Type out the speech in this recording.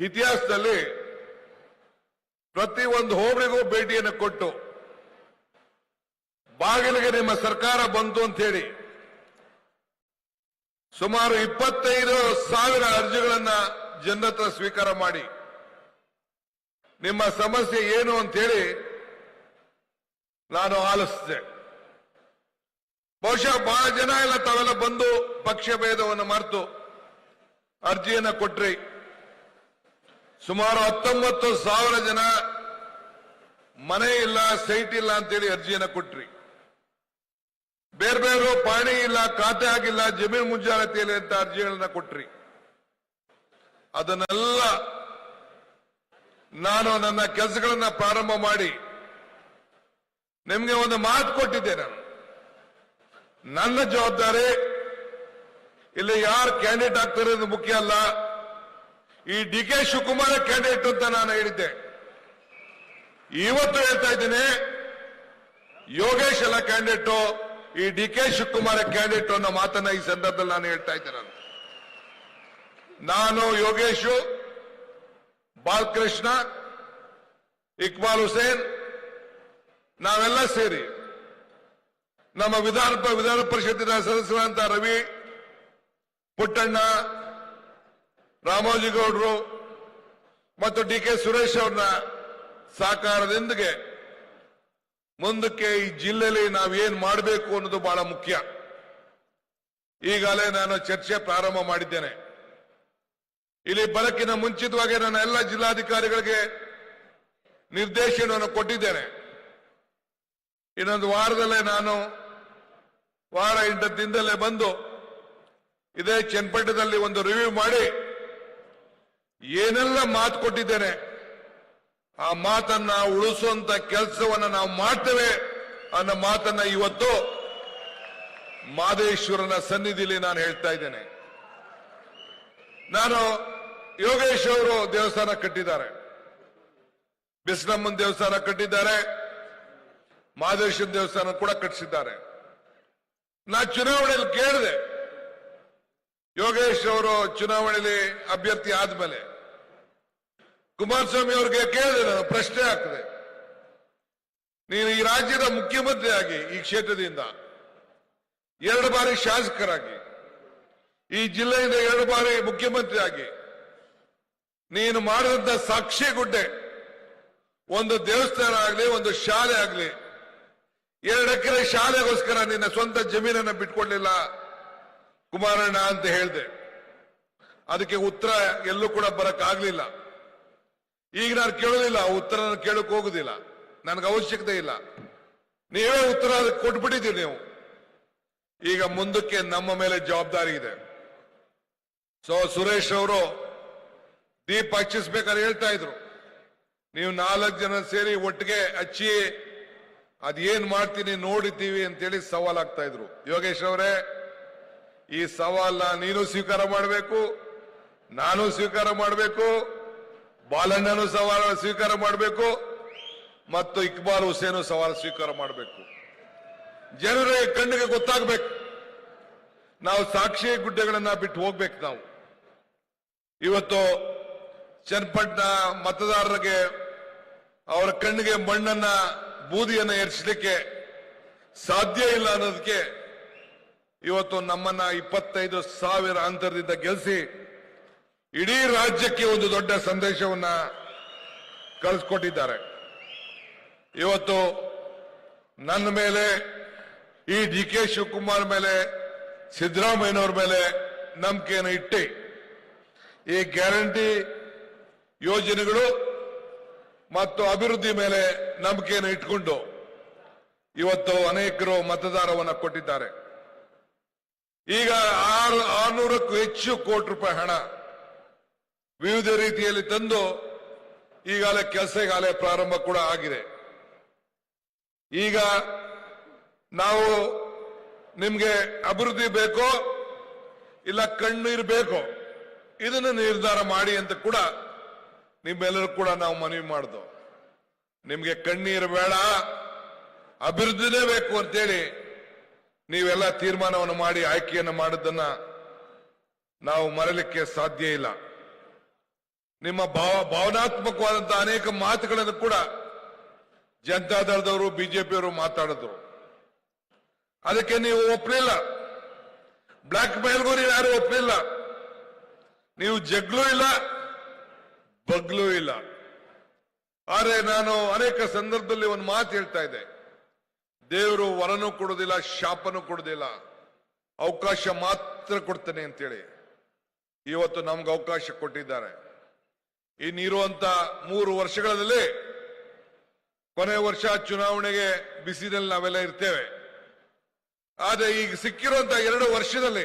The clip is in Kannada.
ಇತಿಹಾಸದಲ್ಲಿ ಪ್ರತಿ ಒಂದು ಹೋಬಳಿಗೂ ಭೇಟಿಯನ್ನು ಕೊಟ್ಟು, ಬಾಗಿಲಿಗೆ ನಿಮ್ಮ ಸರ್ಕಾರ ಬಂತು ಅಂತ ಹೇಳಿ ಸುಮಾರು ಇಪ್ಪತ್ತೈದು ಸಾವಿರ ಅರ್ಜಿಗಳನ್ನ ಜನರತ್ರ ಸ್ವೀಕಾರ ಮಾಡಿ, ನಿಮ್ಮ ಸಮಸ್ಯೆ ಏನು ಅಂತ ಹೇಳಿ ನಾನು ಆಲಿಸಿದೆ. ಬಹುಶಃ ಬಹಳ ಜನ ಎಲ್ಲ ತಾವೆಲ್ಲ ಬಂದು ಪಕ್ಷ ಭೇದವನ್ನು ಮರೆತು ಅರ್ಜಿಯನ್ನ ಕೊಟ್ರಿ. ಸುಮಾರು ಹತ್ತೊಂಬತ್ತು ಸಾವಿರ ಜನ ಮನೆ ಇಲ್ಲ, ಸೈಟ್ ಇಲ್ಲ ಅಂತೇಳಿ ಅರ್ಜಿಯನ್ನ ಕೊಟ್ರಿ. ಬೇರೆ ಬೇರೆ ಪಾಣಿ ಇಲ್ಲ, ಖಾತೆ ಆಗಿಲ್ಲ, ಜಮೀನು ಮುಂಜಾಗ್ರತೆಯಲ್ಲಿ ಅಂತ ಅರ್ಜಿಗಳನ್ನ ಕೊಟ್ರಿ. ಅದನ್ನೆಲ್ಲ ನಾನು ನನ್ನ ಕೆಲಸಗಳನ್ನ ಪ್ರಾರಂಭ ಮಾಡಿ ನಿಮ್ಗೆ ಒಂದು ಮಾತು ಕೊಟ್ಟಿದ್ದೆ ನಾನು. ನನ್ನ ಜವಾಬ್ದಾರಿ ಇಲ್ಲಿ ಯಾರು ಕ್ಯಾಂಡಿಡೇಟ್ ಆಗ್ತಾರೆ ಮುಖ್ಯ ಅಲ್ಲ. ಈ ಡಿ ಕೆ ಶಿವಕುಮಾರ ಕ್ಯಾಂಡಿಡೇಟ್ ಅಂತ ನಾನು ಹೇಳಿದ್ದೆ. ಇವತ್ತು ಹೇಳ್ತಾ ಇದ್ದೀನಿ, ಯೋಗೇಶ್ ಅಲ್ಲ ಕ್ಯಾಂಡಿಡೇಟ್ ಈ ಡಿ ಕೆ ಶಿವಕುಮಾರ ಕ್ಯಾಂಡಿಡೇಟ್ ಅನ್ನೋ ಮಾತನ್ನ ಈ ಸಂದರ್ಭದಲ್ಲಿ ನಾನು ಹೇಳ್ತಾ ಇದ್ದೇನೆ ನಾನು. ಯೋಗೇಶು, ಬಾಲಕೃಷ್ಣ, ಇಕ್ಬಾಲ್ ಹುಸೇನ್, ನಾವೆಲ್ಲ ಸೇರಿ ನಮ್ಮ ವಿಧಾನ ವಿಧಾನ ಪರಿಷತ್ತಿನ ಸದಸ್ಯರಾದಂತ ರವಿ ಪುಟ್ಟಣ್ಣ, ರಾಮೋಜಿಗೌಡರು ಮತ್ತು ಡಿ ಕೆ ಸುರೇಶ್ ಅವ್ರನ್ನ ಸಹಕಾರದೊಂದಿಗೆ ಮುಂದಕ್ಕೆ ಈ ಜಿಲ್ಲೆಯಲ್ಲಿ ನಾವೇನ್ ಮಾಡಬೇಕು ಅನ್ನೋದು ಬಹಳ ಮುಖ್ಯ. ಈಗಾಗಲೇ ನಾನು ಚರ್ಚೆ ಪ್ರಾರಂಭ ಮಾಡಿದ್ದೇನೆ. ಇಲ್ಲಿ ಬರಕಿನ ಮುಂಚಿತವಾಗಿ ನನ್ನ ಎಲ್ಲ ಜಿಲ್ಲಾಧಿಕಾರಿಗಳಿಗೆ ನಿರ್ದೇಶನವನ್ನು ಕೊಟ್ಟಿದ್ದೇನೆ. ಇನ್ನೊಂದು ವಾರದಲ್ಲೇ ನಾನು ವಾರ ಎಂಟು ದಿನದಲ್ಲೇ ಬಂದು ಇದೇ ಚನ್ನಪಟ್ಟಣದಲ್ಲಿ ಒಂದು ರಿವ್ಯೂ ಮಾಡಿ. ಏನೆಲ್ಲ ಮಾತು ಕೊಟ್ಟಿದ್ದೇನೆ, ಆ ಮಾತನ್ನ ಉಳಿಸುವಂತ ಕೆಲಸವನ್ನ ನಾವು ಮಾಡ್ತೇವೆ ಅನ್ನೋ ಮಾತನ್ನ ಇವತ್ತು ಮಾದೇಶ್ವರನ ಸನ್ನಿಧಿಲಿ ನಾನು ಹೇಳ್ತಾ ಇದ್ದೇನೆ. ನಾನು ಯೋಗೇಶ್ ಅವರು ದೇವಸ್ಥಾನ ಕಟ್ಟಿದ್ದಾರೆ. ಬಿಸ್ಲಮ್ಮನ್ ದೇವಸ್ಥಾನ ಕಟ್ಟಿದ್ದಾರೆ. ಮಾದೇಶ್ವರ ದೇವಸ್ಥಾನ ಕೂಡ ಕಟ್ಟಿಸಿದ್ದಾರೆ. ನಾ ಚುನಾವಣೆಯಲ್ಲಿ ಕೇಳಿದೆ. ಯೋಗೇಶ್ ಅವರು ಚುನಾವಣೆಯಲ್ಲಿ ಅಭ್ಯರ್ಥಿ ಆದ್ಮೇಲೆ ಕುಮಾರಸ್ವಾಮಿ ಅವರಿಗೆ ಕೇಳಿದೆ ನಾನು ಪ್ರಶ್ನೆ ಹಾಕಿದೆ. ನೀನು ಈ ರಾಜ್ಯದ ಮುಖ್ಯಮಂತ್ರಿ ಆಗಿ ಈ ಕ್ಷೇತ್ರದಿಂದ ಎರಡು ಬಾರಿ ಶಾಸಕರಾಗಿ, ಈ ಜಿಲ್ಲೆಯಿಂದ ಎರಡು ಬಾರಿ ಮುಖ್ಯಮಂತ್ರಿ ಆಗಿ ನೀನು ಮಾಡಿದಂತ ಸಾಕ್ಷಿ ಗುಡ್ಡೆ, ಒಂದು ದೇವಸ್ಥಾನ ಆಗಲಿ, ಒಂದು ಶಾಲೆ ಆಗಲಿ, ಎರಡು ಎಕರೆ ಶಾಲೆಗೋಸ್ಕರ ನಿನ್ನ ಸ್ವಂತ ಜಮೀನನ್ನು ಬಿಟ್ಕೊಡ್ಲಿಲ್ಲ. ಕುಮಾರಣ್ಣ ಅಂತ ಹೇಳಿದೆ. ಅದಕ್ಕೆ ಉತ್ತರ ಎಲ್ಲೂ ಕೂಡ ಬರಕ್ ಆಗ್ಲಿಲ್ಲ. ಈಗ ನಾನು ಕೇಳೋದಿಲ್ಲ ಉತ್ತರ ಕೇಳಕ್ ಹೋಗುದಿಲ್ಲ. ನನಗೆ ಅವಶ್ಯಕತೆ ಇಲ್ಲ. ನೀವೇ ಉತ್ತರ ಕೊಟ್ಬಿಟ್ಟಿದ್ದೀರಿ ನೀವು. ಈಗ ಮುಂದಕ್ಕೆ ನಮ್ಮ ಮೇಲೆ ಜವಾಬ್ದಾರಿ ಇದೆ. ಸೊ ಸುರೇಶ್ ಅವರು, ದೀಪ ಹಚ್ಚಿಸ್ಬೇಕಾದ್ರೆ ಹೇಳ್ತಾ ಇದ್ರು. ನೀವು ನಾಲ್ಕು ಜನ ಸೇರಿ ಒಟ್ಟಿಗೆ ಹಚ್ಚಿ, ಅದೇನ್ ಮಾಡ್ತೀನಿ ನೋಡಿದ್ದೀವಿ ಅಂತೇಳಿ ಸವಾಲಾಗ್ತಾ ಇದ್ರು. ಯೋಗೇಶ್ ಅವರೇ ಈ ಸವಾಲ್ನ ನೀನು ಸ್ವೀಕಾರ ಮಾಡಬೇಕು, ನಾನು ಸ್ವೀಕಾರ ಮಾಡಬೇಕು, ಬಾಲಣ್ಣನು ಸವಾಲ ಸ್ವೀಕಾರ ಮಾಡಬೇಕು, ಮತ್ತು ಇಕ್ಬಾಲ್ ಹುಸೇನು ಸವಾಲು ಸ್ವೀಕಾರ ಮಾಡಬೇಕು. ಜನರಿಗೆ ಕಣ್ಣಿಗೆ ಗೊತ್ತಾಗಬೇಕು. ನಾವು ಸಾಕ್ಷಿ ಗುಡ್ಡೆಗಳನ್ನ ಬಿಟ್ಟು ಹೋಗ್ಬೇಕು ನಾವು. ಇವತ್ತು ಚನ್ನಪಟ್ಟಣ ಮತದಾರರಿಗೆ ಅವರ ಕಣ್ಣಿಗೆ ಮಣ್ಣನ್ನ ಬೂದಿಯನ್ನ ಏರಿಸಲಿಕ್ಕೆ ಸಾಧ್ಯ ಇಲ್ಲ ಅನ್ನೋದಕ್ಕೆ ಇವತ್ತು ನಮ್ಮನ್ನ ಇಪ್ಪತ್ತೈದು ಸಾವಿರ ಅಂತರದಿಂದ ಗೆಲ್ಲಿಸಿ ಇಡೀ ರಾಜ್ಯಕ್ಕೆ ಒಂದು ದೊಡ್ಡ ಸಂದೇಶವನ್ನ ಕಳಿಸ್ಕೊಟ್ಟಿದ್ದಾರೆ. ಇವತ್ತು ನನ್ನ ಮೇಲೆ, ಈ ಡಿ ಕೆ ಶಿವಕುಮಾರ್ ಮೇಲೆ, ಸಿದ್ದರಾಮಯ್ಯನವ್ರ ಮೇಲೆ ನಂಬಿಕೆಯನ್ನು ಇಟ್ಟು, ಈ ಗ್ಯಾರಂಟಿ ಯೋಜನೆಗಳು ಮತ್ತು ಅಭಿವೃದ್ಧಿ ಮೇಲೆ ನಂಬಿಕೆಯನ್ನು ಇಟ್ಕೊಂಡು ಇವತ್ತು ಅನೇಕರು ಮತದಾರವನ್ನು ಕೊಟ್ಟಿದ್ದಾರೆ. ಈಗ ಆರು, ಆರ್ನೂರಕ್ಕೂ ಹೆಚ್ಚು ಕೋಟಿ ರೂಪಾಯಿ ಹಣ ವಿವಿಧ ರೀತಿಯಲ್ಲಿ ತಂದು ಈಗಾಗಲೇ ಕೆಲಸ ಈಗಾಗಲೇ ಪ್ರಾರಂಭ ಕೂಡ ಆಗಿದೆ. ಈಗ ನಾವು ನಿಮ್ಗೆ ಅಭಿವೃದ್ಧಿ ಬೇಕೋ ಇಲ್ಲ ಕಣ್ಣೀರು ಬೇಕೋ ಇದನ್ನು ನಿರ್ಧಾರ ಮಾಡಿ ಅಂತ ಕೂಡ ನಿಮ್ಮೆಲ್ಲರೂ ಕೂಡ ನಾವು ಮನವಿ ಮಾಡ್ದು. ನಿಮ್ಗೆ ಕಣ್ಣೀರು ಬೇಡ, ಅಭಿವೃದ್ಧಿನೇ ಬೇಕು ಅಂತೇಳಿ ನೀವೆಲ್ಲ ತೀರ್ಮಾನವನ್ನು ಮಾಡಿ ಆಯ್ಕೆಯನ್ನು ಮಾಡಿದ್ದನ್ನ ನಾವು ಮರಲಿಕ್ಕೆ ಸಾಧ್ಯ ಇಲ್ಲ. ನಿಮ್ಮ ಭಾವ, ಭಾವನಾತ್ಮಕವಾದಂತಹ ಅನೇಕ ಮಾತುಗಳನ್ನು ಕೂಡ ಜನತಾದಳದವರು, ಬಿಜೆಪಿಯವರು ಮಾತಾಡಿದ್ರು. ಅದಕ್ಕೆ ನೀವು ಒಪ್ಪಲಿಲ್ಲ ಬ್ಲಾಕ್ ಮೇಲ್ಗೂ ನೀವು ಯಾರು ಒಪ್ಪಲಿಲ್ಲ ನೀವು ಜಗ್ಲೂ ಇಲ್ಲ, ಬಗ್ಲೂ ಇಲ್ಲ. ಆದರೆ ನಾನು ಅನೇಕ ಸಂದರ್ಭದಲ್ಲಿ ಒಂದು ಮಾತು ಹೇಳ್ತಾ ಇದ್ದೆ. ದೇವರು ವರನೂ ಕೊಡೋದಿಲ್ಲ, ಶಾಪನೂ ಕೊಡೋದಿಲ್ಲ. ಅವಕಾಶ ಮಾತ್ರ ಕೊಡ್ತೇನೆ ಅಂತೇಳಿ ಇವತ್ತು ನಮ್ಗೆ ಅವಕಾಶ ಕೊಟ್ಟಿದ್ದಾರೆ. ಇನ್ನಿರುವಂತ ಮೂರು ವರ್ಷಗಳಲ್ಲಿ ಕೊನೆ ವರ್ಷ ಚುನಾವಣೆಗೆ ಬಿಸಿನಲ್ಲಿ ನಾವೆಲ್ಲ ಇರ್ತೇವೆ. ಆದ್ರೆ ಈಗ ಸಿಕ್ಕಿರುವಂತ ಎರಡು ವರ್ಷದಲ್ಲಿ